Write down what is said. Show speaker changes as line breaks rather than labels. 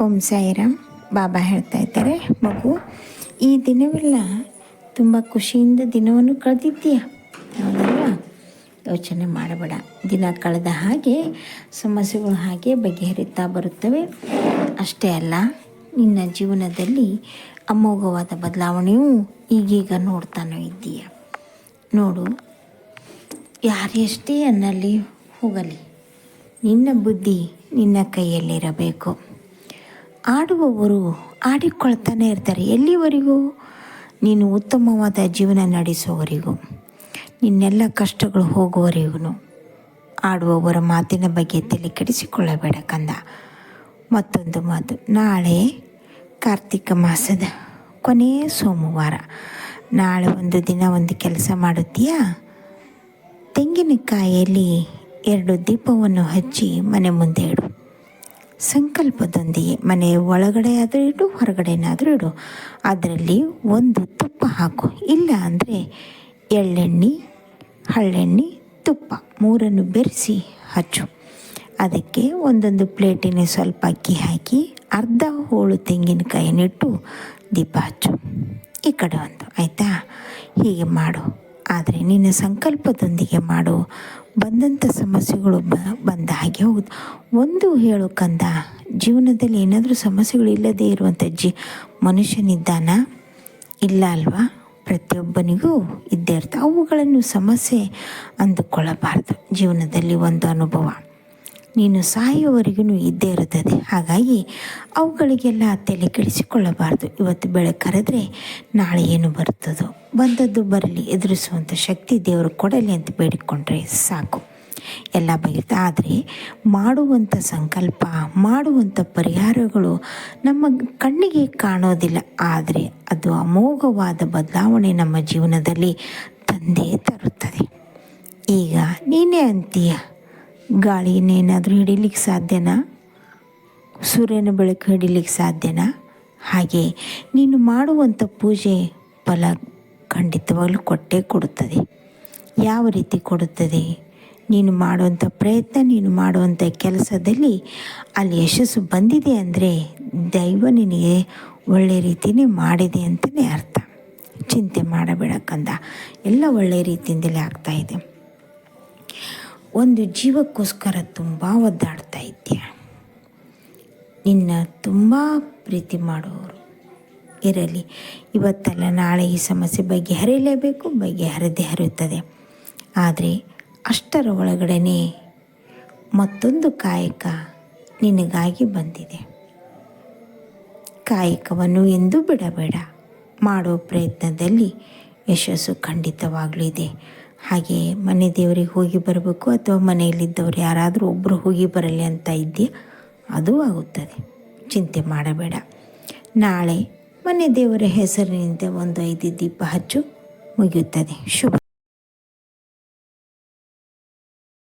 ಓಂ ಸಾಯಿರಾಮ್. ಬಾಬಾ ಹೇಳ್ತಾ ಇದ್ದಾರೆ, ಮಗು, ಈ ದಿನವೆಲ್ಲ ತುಂಬ ಖುಷಿಯಿಂದ ದಿನವನ್ನು ಕಳೆದಿದ್ದೀಯ? ಹೌದಲ್ವಾ? ಯೋಚನೆ ಮಾಡಬೇಡ. ದಿನ ಕಳೆದ ಹಾಗೆ ಸಮಸ್ಯೆಗಳು ಹಾಗೆ ಬಗೆಹರಿತಾ ಬರುತ್ತವೆ. ಅಷ್ಟೇ ಅಲ್ಲ, ನಿನ್ನ ಜೀವನದಲ್ಲಿ ಅಮೋಘವಾದ ಬದಲಾವಣೆಯೂ ಈಗೀಗ ನೋಡ್ತಾನೂ ಇದ್ದೀಯ? ನೋಡು, ಯಾರೆಷ್ಟೇ ಅನ್ನಲ್ಲಿ ಹೋಗಲಿ, ನಿನ್ನ ಬುದ್ಧಿ ನಿನ್ನ ಕೈಯಲ್ಲಿರಬೇಕು. ಆಡುವವರು ಆಡಿಕೊಳ್ತಾನೆ ಇರ್ತಾರೆ. ಎಲ್ಲಿವರೆಗೂ? ನೀನು ಉತ್ತಮವಾದ ಜೀವನ ನಡೆಸುವವರಿಗೂ, ನಿನ್ನೆಲ್ಲ ಕಷ್ಟಗಳು ಹೋಗುವವರಿಗೂ ಆಡುವವರ ಮಾತಿನ ಬಗ್ಗೆ ತಲೆ ಕೆಡಿಸಿಕೊಳ್ಳಬೇಡ ಕಂದ. ಮತ್ತೊಂದು ಮಾತು, ನಾಳೆ ಕಾರ್ತಿಕ ಮಾಸದ ಕೊನೆಯ ಸೋಮವಾರ. ನಾಳೆ ಒಂದು ದಿನ ಒಂದು ಕೆಲಸ ಮಾಡುತ್ತೀಯಾ? ತೆಂಗಿನಕಾಯಿಯಲ್ಲಿ ಎರಡು ದೀಪವನ್ನು ಹಚ್ಚಿ ಮನೆ ಮುಂದೆ ಇಡು. ಸಂಕಲ್ಪದೊಂದಿಗೆ, ಮನೆ ಒಳಗಡೆ ಆದರೂ ಇಡು, ಹೊರಗಡೆನಾದರೂ ಇಡು. ಅದರಲ್ಲಿ ಒಂದು ತುಪ್ಪ ಹಾಕು. ಇಲ್ಲ ಅಂದರೆ ಎಳ್ಳೆಣ್ಣೆ ಹಳ್ಳೆಣ್ಣೆ ತುಪ್ಪ ಮೂರನ್ನು ಬೆರೆಸಿ ಹಚ್ಚು. ಅದಕ್ಕೆ ಒಂದೊಂದು ಪ್ಲೇಟಿನ ಸ್ವಲ್ಪ ಅಕ್ಕಿ ಹಾಕಿ, ಅರ್ಧ ಹೋಳು ತೆಂಗಿನಕಾಯಿನಿಟ್ಟು ದೀಪ ಹಚ್ಚು. ಈ ಕಡೆ ಒಂದು, ಆಯಿತಾ? ಹೀಗೆ ಮಾಡು. ಆದರೆ ನಿನ್ನ ಸಂಕಲ್ಪದೊಂದಿಗೆ ಮಾಡು. ಬಂದಂಥ ಸಮಸ್ಯೆಗಳು ಬ, ಬಂದ ಹಾಗೆ ಹೌದು. ಒಂದು ಹೇಳು ಕಂದ, ಜೀವನದಲ್ಲಿ ಏನಾದರೂ ಸಮಸ್ಯೆಗಳು ಇಲ್ಲದೇ ಇರುವಂಥ ಜಿ, ಮನುಷ್ಯನಿದ್ದಾನ? ಇಲ್ಲ ಅಲ್ವಾ? ಪ್ರತಿಯೊಬ್ಬನಿಗೂ ಇದ್ದೇ ಇರ್ತವೆ ಅವುಗಳನ್ನು ಸಮಸ್ಯೆ ಅಂದುಕೊಳ್ಳಬಾರ್ದು ಜೀವನದಲ್ಲಿ ಒಂದು ಅನುಭವ. ನೀನು ಸಾಯುವವರೆಗೂ ಇದ್ದೇ ಇರುತ್ತದೆ. ಹಾಗಾಗಿ ಅವುಗಳಿಗೆಲ್ಲ ತಲೆ ಕೆಡಿಸಿಕೊಳ್ಳಬಾರ್ದು. ಇವತ್ತು ಬೆಳೆ ಕರೆದ್ರೆ ನಾಳೆ ಏನು ಬರ್ತದೋ ಬಂದದ್ದು ಬರಲಿ ಎದುರಿಸುವಂಥ ಶಕ್ತಿ ದೇವರು ಕೊಡಲಿ ಅಂತ ಬೇಡಿಕೊಂಡ್ರೆ ಸಾಕು. ಎಲ್ಲ ಬಗೆಯುತ್ತೆ. ಆದರೆ ಮಾಡುವಂಥ ಸಂಕಲ್ಪ ಮಾಡುವಂಥ ಪರಿಹಾರಗಳು ನಮ್ಮ ಕಣ್ಣಿಗೆ ಕಾಣೋದಿಲ್ಲ. ಆದರೆ ಅದು ಅಮೋಘವಾದ ಬದಲಾವಣೆ ನಮ್ಮ ಜೀವನದಲ್ಲಿ ತಂದೇ ತರುತ್ತದೆ. ಈಗ ನೀನೇ ಅಂತೀಯ ಗಾಳಿನೇನಾದರೂ ಹಿಡಿಲಿಕ್ಕೆ ಸಾಧ್ಯನಾ? ಸೂರ್ಯನ ಬೆಳಕು ಹಿಡಿಲಿಕ್ಕೆ ಸಾಧ್ಯನಾ? ಹಾಗೆ ನೀನು ಮಾಡುವಂಥ ಪೂಜೆ ಫಲ ಖಂಡಿತವಾಗಲೂ ಕೊಟ್ಟೇ ಕೊಡುತ್ತದೆ. ಯಾವ ರೀತಿ ಕೊಡುತ್ತದೆ? ನೀನು ಮಾಡುವಂಥ ಪ್ರಯತ್ನ, ನೀನು ಮಾಡುವಂಥ ಕೆಲಸದಲ್ಲಿ ಅಲ್ಲಿ ಯಶಸ್ಸು ಬಂದಿದೆ ಅಂದರೆ ದೈವ ನಿನಗೆ ಒಳ್ಳೆ ರೀತಿಯೇ ಮಾಡಿದೆ ಅಂತಲೇ ಅರ್ಥ. ಚಿಂತೆ ಮಾಡಬೇಡಕ್ಕಂದ ಕಂದ. ಎಲ್ಲ ಒಳ್ಳೆಯ ರೀತಿಯಿಂದಲೇ ಆಗ್ತಾಯಿದೆ ಒಂದು ಜೀವಕ್ಕೋಸ್ಕರ ತುಂಬ ಒದ್ದಾಡ್ತಾ ಇದ್ದೀಯ. ನಿನ್ನ ತುಂಬ ಪ್ರೀತಿ ಮಾಡುವವರು ಇರಲಿ. ಇವತ್ತಲ್ಲ ನಾಳೆ ಈ ಸಮಸ್ಯೆ ಬಗೆಹರಿಯಲೇಬೇಕು, ಬಗೆಹರಿದೇ ಹರಿಯುತ್ತದೆ. ಆದರೆ ಅಷ್ಟರ ಒಳಗಡೆ ಮತ್ತೊಂದು ಕಾಯಕ ನಿನಗಾಗಿ ಬಂದಿದೆ. ಕಾಯಕವನ್ನು ಎಂದೂ ಬಿಡಬೇಡ. ಮಾಡೋ ಪ್ರಯತ್ನದಲ್ಲಿ ಯಶಸ್ಸು ಖಂಡಿತವಾಗ್ಲೂ ಇದೆ. ಹಾಗೆ ಮನೆ ದೇವರಿಗೆ ಹೋಗಿ ಬರಬೇಕು ಅಥವಾ ಮನೆಯಲ್ಲಿದ್ದವ್ರು ಯಾರಾದರೂ ಒಬ್ಬರು ಹೋಗಿ ಬರಲಿ ಅಂತ ಇದೆಯಾ ಅದು ಆಗುತ್ತದೆ. ಚಿಂತೆ ಮಾಡಬೇಡ. ನಾಳೆ ಮನೆ ದೇವರ ಹೆಸರಿನಿಂದ ಒಂದು ಐದು ದೀಪ ಹಚ್ಚು ಮುಗಿಯುತ್ತದೆ. ಶುಭ